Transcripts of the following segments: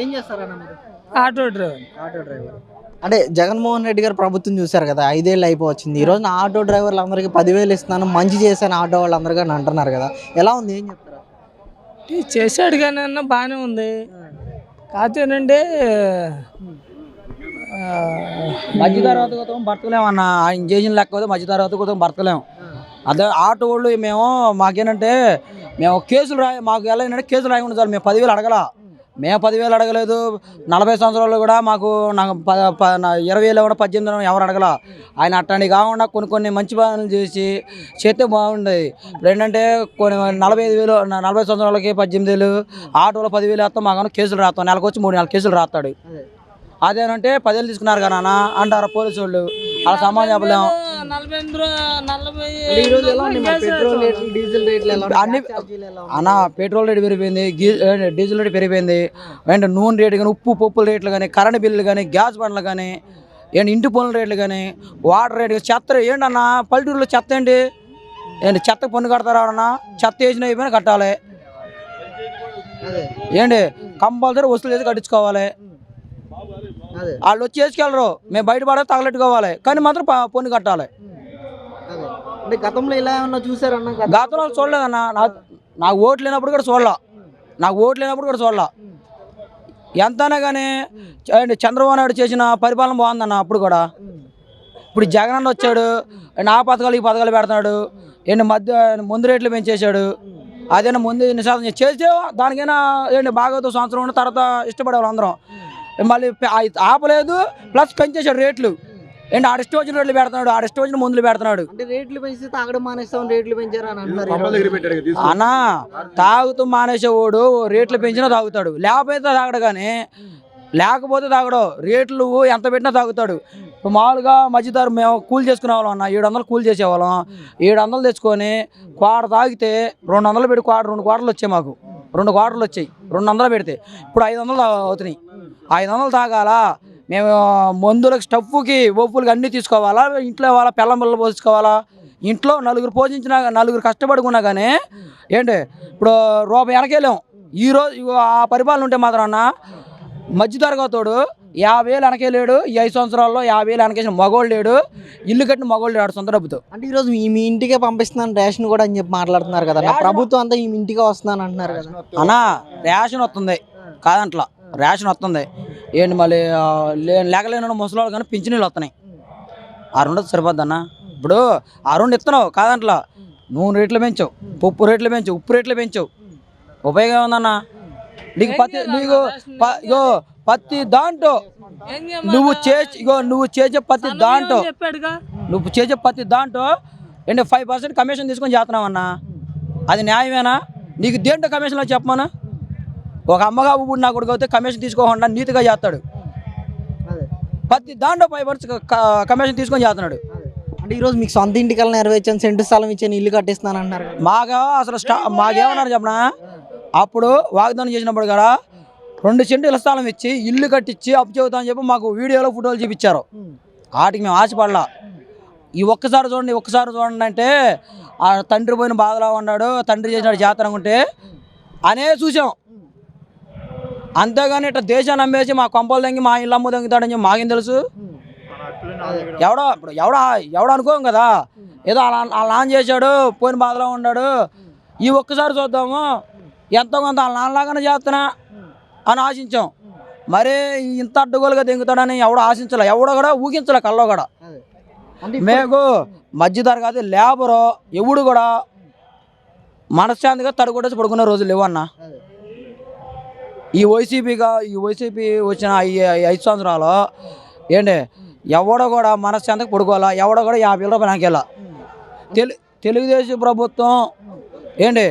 ఏం చేస్తారన్న మీరు? Auto driver. Auto driver. అంటే జగన్మోహన్ రెడ్డి గారు ప్రభుత్వం చూశారు కదా ఐదేళ్ళు అయిపోవచ్చింది. ఈ రోజున ఆటో డ్రైవర్లు అందరికీ పదివేలు ఇస్తున్నాను మంచి చేశాను ఆటో వాళ్ళందరూ కానీ అంటున్నారు కదా. ఎలా ఉంది? ఏం చెప్తారా? చేశాడు కానీ అన్న బాగానే ఉంది. కాకపోతేనండి మధ్య తరగతి కోసం బతకలేము అన్న. ఆయన చేసిన లెక్క పోతే మధ్య తరగతి కోసం బతకలేము అదే ఆటో వాళ్ళు మేము మాకేంటంటే మేము కేసులు రాయ మాకు ఎలా ఏంటంటే కేసులు రాయకుండా చాలు మేము పదివేలు అడగల. మేము పదివేలు అడగలేదు. నలభై సంవత్సరాలు కూడా మాకు నాకు ఇరవై వేలు కూడా పద్దెనిమిది వేలు ఎవరు అడగల. ఆయన అట్లాంటి కాకుండా కొన్ని కొన్ని మంచి పనులు చేసి చేస్తే బాగుండేది. ఏంటంటే కొన్ని నలభై ఐదు వేలు నలభై సంవత్సరాలకి పద్దెనిమిది వేలు ఆటోలో పదివేలు వేస్తాం మాకు కేసులు రాస్తాం. నెలకు వచ్చి మూడు నాలుగు కేసులు రాస్తాడు. అదేనంటే పదేళ్ళు తీసుకున్నారు కదా నాన్న అంటారు పోలీసు వాళ్ళు. అలా సమాజం చెప్పలేము. నలభై ఎనిమిది నలభై రేట్లు రేట్లు? అన్ని- పెట్రోల్ రేటు పెరిగిపోయింది డీజిల్ రేటు పెరిగిపోయింది ఏంటి నూనె రేటు కానీ ఉప్పు పప్పుల రేట్లు కానీ కరెంట్ బిల్లులు కానీ గ్యాస్ బండ్లు కానీ ఏంటి ఇంటి పనుల రేట్లు కానీ వాటర్ రేటు కానీ, చెత్త ఏంటన్నా పల్లెటూరులో చెత్త ఏంటి? ఏంటి చెత్త పన్ను కడతారా అన్న? చెత్త వేసిన అయిపోయినా కట్టాలి. ఏంటి? కంపల్సరీ వసూలు చేసి కట్టించుకోవాలి. వాళ్ళు వచ్చి వేసుకెళ్ళరు మేము బయట పడే తగలెట్టుకోవాలి. కానీ మాత్రం పన్ను కట్టాలి. గతంలో ఇలా ఏమన్నా చూసారన్న గత- గతంలో చూడలేదన్న. నాకు ఓట్లు లేనప్పుడు కూడా చూడలా. నాకు ఓట్లు లేనప్పుడు కూడా చూడలా. ఎంతైనా కానీ చంద్రబాబు నాయుడు చేసిన పరిపాలన బాగుందన్న అప్పుడు కూడా. ఇప్పుడు జగన్ అన్న వచ్చాడు. ఆ పథకాలు ఈ పథకాలు పెడుతున్నాడు. ఏంటి మధ్య ముందు రేట్లు పెంచేశాడు. అదేనా ముందు నిషాదం చేస్తే దానికైనా ఏంటి బాగోతో సంవత్సరం ఉన్న తర్వాత ఇష్టపడేవాళ్ళు అందరం మళ్ళీ ఆ- ఆపలేదు ప్లస్ పెంచేశాడు రేట్లు. ఏంటి ఆడ ఇష్టం వచ్చిన రేట్లు పెడుతున్నాడు ఆడ ఇష్టం వచ్చిన మందులు పెడుతున్నాడు. రేట్లు పెంచితే తాగడం మానేస్తాం రేట్లు పెంచారు అన్నా తాగుతూ మానేసేవాడు రేట్లు పెంచినా తాగుతాడు. లేకపోతే తాగడు కానీ లేకపోతే తాగడు. రేట్లు ఎంత పెట్టినా తాగుతాడు. ఇప్పుడు మామూలుగా మధ్యదారు మేము కూలి చేసుకునే వాళ్ళం అన్న ఏడు వందలు కూలి చేసేవాళ్ళం. ఏడు వందలు తెచ్చుకొని క్వార్టర్ తాగితే రెండు వందలు పెట్టి క్వార్టర్ రెండు క్వార్టర్లు వచ్చాయి మాకు. రెండు క్వార్టర్లు వచ్చాయి. రెండు వందలు పెడితే. ఇప్పుడు ఐదు వందలు అవుతున్నాయి. ఐదు వందలు తాగాలా? మేము మందులకు స్టఫ్కి ఒప్పులకి అన్నీ తీసుకోవాలా? ఇంట్లో వాళ్ళ పిల్లం పిల్లలు పోసుకోవాలా ఇంట్లో నలుగురు పోషించినా నలుగురు కష్టపడుకున్నా కానీ ఏంటి? ఇప్పుడు రూపాయి వెనకేలేం. ఈ రోజు ఇగో ఆ పరిపాలన ఉంటే మాత్రం అన్న మధ్య తరగతోడు యాభై వేలు వెనకేలేడు. ఈ ఐదు సంవత్సరాల్లో యాభై వేలు వెనకేసిన మగోళ్ళు లేడు. ఇల్లు కట్టిన మగోళ్ళు లేడు సొంత డబ్బుతో. అంటే ఈ రోజు మీ ఇంటికే పంపిస్తున్నాను రేషన్ కూడా అని చెప్పి మాట్లాడుతున్నారు కదా. ప్రభుత్వం అంతా ఈ ఇంటికే వస్తున్నాను అంటున్నారు కదా. అన్నా రేషన్ వస్తుంది. కాదంట్లా. రేషన్ వస్తుంది. ఏంటి మళ్ళీ లేకలేని ముసలి కానీ పింఛనీళ్ళు వస్తున్నాయి. ఆ రెండు సరిపోద్ది అన్న? ఇప్పుడు ఆ రెండు ఇస్తున్నావు కాదంట్లా. నూనె రేట్లు పెంచావు పప్పు రేట్లు పెంచావు ఉప్పు రేట్లు పెంచావు. ఉపయోగం ఏముందన్న నీకు పత్తి నీకు ఇగో పత్తి దాంట్లో? నువ్వు చేసి ఇగో నువ్వు చేసే పత్తి దాంట్లో నువ్వు చేసే ప్రతి దాంట్లో ఏంటి ఫైవ్ పర్సెంట్ కమిషన్ తీసుకొని చేస్తున్నావన్నా? అది న్యాయమేనా? నీకు దేంట్లో కమిషన్లో చెప్పమను ఒక అమ్మగా ఇప్పుడు నా కొడుకు అయితే కమిషన్ తీసుకోకుండా నీతిగా చేస్తాడు. ప్రతి దాంట్లో ఫైవ్ పర్సెంట్ కమిషన్ తీసుకొని చేస్తున్నాడు. అంటే ఈ రోజు మీకు సొంత ఇంటికల్లా నెరవేర్చాను సెంటు స్థలం ఇచ్చాను ఇల్లు కట్టిస్తున్నాను అంటున్నారు కదా. మాగా అసలు స్టా మాకేమన్నారు చెప్పనా? అప్పుడు వాగ్దానం చేసినప్పుడు కూడా రెండు సెంటుల స్థలం ఇచ్చి ఇల్లు కట్టించి అప్పు చెబుతామని చెప్పి మాకు వీడియోలో ఫోటోలు చూపించారు. వాటికి మేము ఆశపడలా. ఈ ఒక్కసారి చూడండి ఒక్కసారి చూడండి అంటే ఆ తండ్రి పోయిన బాధలో ఉన్నాడు తండ్రి చేసినాడు జాతర అనుకుంటే అనే చూసాం. అంతేగాని ఇట్లా దేశాన్ని అమ్మేసి మా కొంపలు తంగి మా ఇల్లు అమ్ము తంగుతాడని చెప్పి మాకేం తెలుసు? ఎవడో ఇప్పుడు ఎవడా ఎవడో అనుకోం కదా. ఏదో అలా అలా నాన్న చేశాడు పోయిన బాధలో ఉన్నాడు. ఈ ఒక్కసారి చూద్దాము. ఎంతో కొంత వాళ్ళ నాన్నలాగానే చేస్తున్నా అని ఆశించాం. మరే ఇంత అడ్డగోలుగా దింగుతాడని ఎవడో ఆశించలే. ఎవడో కూడా ఊగించలే కల్లో కూడా. మేము మధ్య తరగతి లేబరు ఎవడు కూడా మనశ్శాంతిగా తడుకొట్టేసి పడుకునే రోజులు లేవన్నా. ఈ వైసీపీగా ఈ వైసీపీ వచ్చిన ఈ ఐదు సంవత్సరాలు ఏంటి? ఎవడో కూడా మనశ్శాంతికి పడుకోవాలా? ఎవడో కూడా యాభై వేల రూపాయలు నాకెళ్ళా తెలు తెలుగుదేశం ప్రభుత్వం ఏంటి?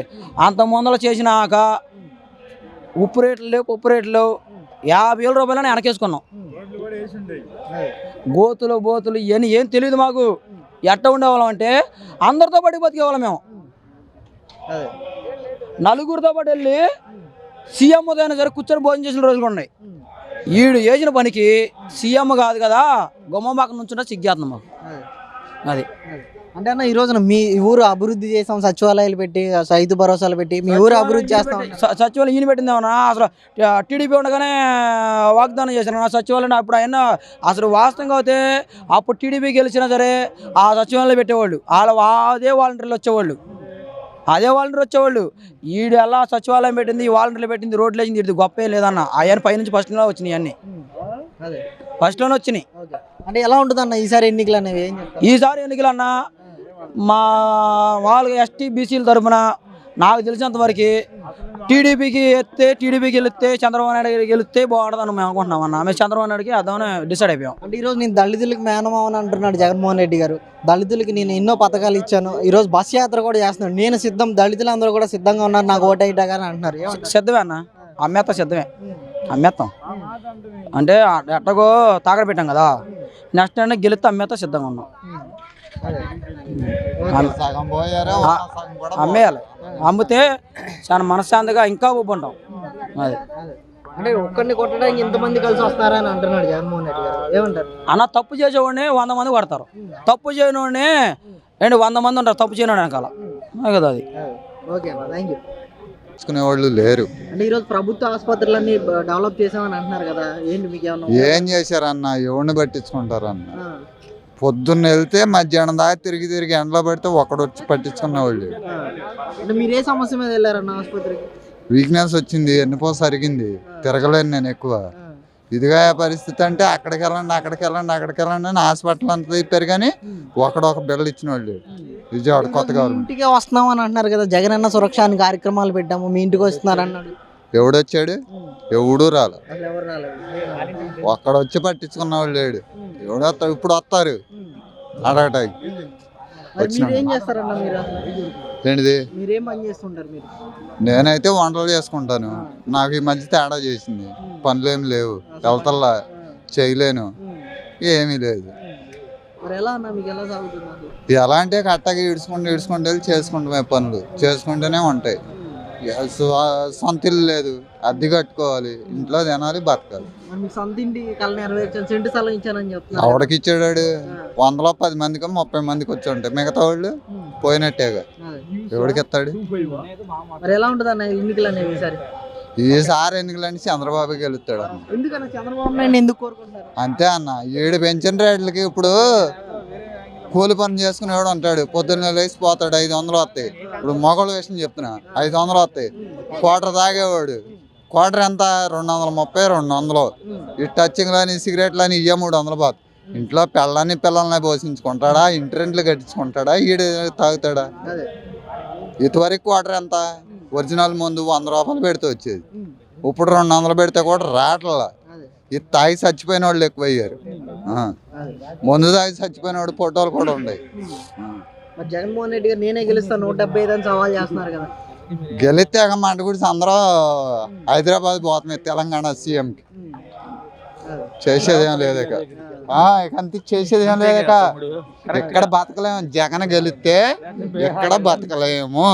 అంత ముందర చేసినాక ఉప్పు రేట్లు లేవు ఉప్పు రేట్లు యాభై వేల రూపాయలని వెనకేసుకున్నాం. గోతులు బోతులు ఇవన్నీ ఏం తెలియదు మాకు. ఎట్ట ఉండేవాళ్ళం అంటే అందరితో పాటు బతికేవాళ్ళం మేము. నలుగురితో పాటు వెళ్ళి సీఎం అయినా సరే కూర్చొని భోజనం చేసిన రోజులు ఉన్నాయి. ఈడు చేసిన పనికి సీఎం కాదు కదా గుమ్మ మాకు నుంచుంటే సిగ్గేస్తున్నాం మాకు. అదే. అంటే అన్న ఈ రోజున మీ ఊరు అభివృద్ధి చేసాం సచివాలయాలు పెట్టి రైతు భరోసాలు పెట్టి మీ ఊరు అభివృద్ధి చేస్తాం. సచివాలయం ఈయన పెట్టింది ఏమన్నా? అసలు టీడీపీ ఉండగానే వాగ్దానం చేశారు. సచివాలయం అప్పుడు ఆయన అసలు వాస్తవంగా అయితే అప్పుడు టీడీపీ గెలిచినా సరే ఆ సచివాలయంలో పెట్టేవాళ్ళు. వాళ్ళ అదే వాలంటీర్లు వచ్చేవాళ్ళు. అదే వాలంటీర్ వచ్చేవాళ్ళు. ఈడు ఎలా సచివాలయం పెట్టింది ఈ వాలంటీర్లు పెట్టింది రోడ్లు వేసింది ఇది గొప్ప లేదన్న. ఆయన పైనుంచి ఫస్ట్లో వచ్చినాయి అన్ని. ఫస్ట్లోనే వచ్చినాయి. అంటే ఎలా ఉంటుంది అన్న ఈసారి ఎన్నికలు అనేవి? ఈసారి ఎన్నికలు అన్న మా వాళ్ళకి ఎస్టీ బీసీల తరఫున నాకు తెలిసినంత వరకు టీడీపీకి ఎత్తే టీడీపీకి గెలిస్తే చంద్రబాబు నాయుడు గారికి గెలిస్తే బాగుంటుందని మేము అనుకుంటున్నాం అన్న మేము చంద్రబాబు నాయుడుకి అర్థమని డిసైడ్ అయిపోయాం. అంటే ఈరోజు నేను దళితులకు మేనమావని అంటున్నాడు జగన్మోహన్ రెడ్డి గారు. దళితులకి నేను ఎన్నో పథకాలు ఇచ్చాను. ఈరోజు బస్ యాత్ర కూడా చేస్తున్నాడు. నేను సిద్ధం దళితులందరూ కూడా సిద్ధంగా ఉన్నారు. నాకు ఓటైటా కానీ అంటున్నారు. ఏమంటారు? సిద్ధమే అన్న. అమ్మేత్తాం సిద్ధమే. అమ్మేత్తాం. అంటే ఎట్టగో తాకడ పెట్టాం కదా. నెక్స్ట్ అంటే గెలిస్తే అమ్మేత్తాం సిద్ధంగా ఉన్నాం. అమ్మేయాలి. అమ్మితే చాలా మనశ్శాంతిగా ఇంకా ఒప్పుంటాం అది. అంటే ఒక్కడిని కొట్టడానికి ఇంతమంది కలిసి వస్తారని అంటున్నాడు జగన్మోహన్ రెడ్డి గారు. ఏమంటారు? అన్న తప్పు చేసేవాడిని వంద మంది కొడతారు. తప్పు చేయనివాడిని ఏంటి వంద మంది ఉంటారు. తప్పు చేయని వెనకాల. కదా అది. ఓకే అన్న థ్యాంక్ యూ తీసుకునే వాళ్ళు లేరు. అంటే ఈరోజు ప్రభుత్వ ఆసుపత్రులన్నీ డెవలప్ చేసామని అంటున్నారు కదా. ఏంటి మీకు ఏమన్నా ఏం చేశారన్న? ఎవరిని పట్టించుకుంటారన్న? పొద్దున్న వెళ్తే మధ్యాహ్నం దాకా తిరిగి తిరిగి ఎండలో పెడితే ఒకడు వచ్చి పట్టించుకునే వాళ్ళు ఆ. అంటే మీరు ఏ సమస్య మీద వెళ్ళారన్న ఆసుపత్రికి? వీక్నెస్ వచ్చింది ఎన్నిపో సరిగింది. తిరగలేను నేను ఎక్కువ. ఇదిగా పరిస్థితి అంటే అక్కడికి వెళ్ళండి అక్కడికి వెళ్ళండి అక్కడికి వెళ్ళండి అని హాస్పిటల్ అంతా తిప్పారు కానీ ఒకడు ఒక బిడ్డలు ఇచ్చిన వాళ్ళు విజయవాడ కొత్త గవర్నమెంట్ ఇంటికే వస్తున్నాం అని అంటున్నారు కదా జగన్ అన్న సురక్ష అని కార్యక్రమాలు పెట్టాము మీ ఇంటికి వస్తున్నారు అన్నాడు. ఎవడొచ్చాడు? ఎవడూ రాలే. రాలేదు ఒక్కడ వచ్చి పట్టించుకున్న వాళ్ళు లేడు. ఎవడు వస్తాడు ఇప్పుడు వస్తారు. అడగటానికి. ఏంటిది? నేనైతే వంటలు చేసుకుంటాను. నాకు ఈ మధ్య తేడా చేసింది. పనులేమి లేవు. వెళ్తల్లా. చేయలేను. ఏమీ లేదు. ఎలా అంటే కట్టగా ఈడ్చుకుంటూ ఈడ్చుకుంటూ వెళ్ళి చేసుకుంటామే పనులు. చేసుకుంటూనే ఉంటాయి. సొంత ఇల్లు లేదు. అద్దె కట్టుకోవాలి. ఇంట్లో తినాలి బతకాలి. మరి మీకు సొంత ఇంటి కళ నెరవేర్చాను సెంటు స్థలం ఇచ్చానని చెప్తున్నారు. ఎవడికి ఇచ్చాడు వందలో పది మందికి ముప్పై మందికి వచ్చి ఉంటాయి. మిగతా వాళ్ళు పోయినట్టేగా. ఎవడికి మరి ఎలా ఉంటుంది అన్న ఎన్నికలు అనేవి ఈసారి? ఈసారి ఎన్నికలంటే చంద్రబాబు గెలుస్తాడు అన్న. ఎందుకు కోరుకుంటారు అంతే అన్న. ఏడు పెంచిన రేట్లకి ఇప్పుడు కూలి పని చేసుకునేవాడు ఉంటాడు పొద్దున్న లేచి పోతాడు ఐదు వందలు వస్తాయి. ఇప్పుడు మొగలు వేసిన చెప్తున్నా. ఐదు వందలు వస్తాయి. క్వార్టర్ తాగేవాడు. క్వార్టర్ ఎంత? రెండు వందల ముప్పై రెండు వందలు. ఈ టచ్చింగ్లని సిగరెట్లని ఇయ్య మూడు వందలు పోతుంది ఇంట్లో పిల్లల్ని పిల్లల్ని పోషించుకుంటాడా? ఇంటి రెంట్లు కట్టించుకుంటాడా? ఈడు తాగుతాడా? ఇటువరకు క్వార్టర్ ఎంత? ఒరిజినల్ ముందు వంద రూపాయలు పెడితే వచ్చేది. ఇప్పుడు రెండు వందలు పెడితే కూడా రావట్లా. ఇది తాగి చచ్చిపోయిన వాళ్ళు ఎక్కువయ్యారు ముందు తాగి చచ్చిపోయిన వాడు ఫోటోలు కూడా ఉన్నాయి. మరి జగన్మోహన్ రెడ్డి గారు నేనే గెలుస్తాను నూట డెబ్బై ఐదు అని సవాల్ చేస్తున్నారు కదా. గెలిస్తే మాట గురించి అందరూ హైదరాబాద్ పోతున్నాయి తెలంగాణ సీఎంకి. చేసేది ఏం లేదు ఇక. అంతే చేసేది ఏం లేదు ఇక. ఎక్కడ బతకలేము. జగన్ గెలిస్తే ఎక్కడ బతకలేము.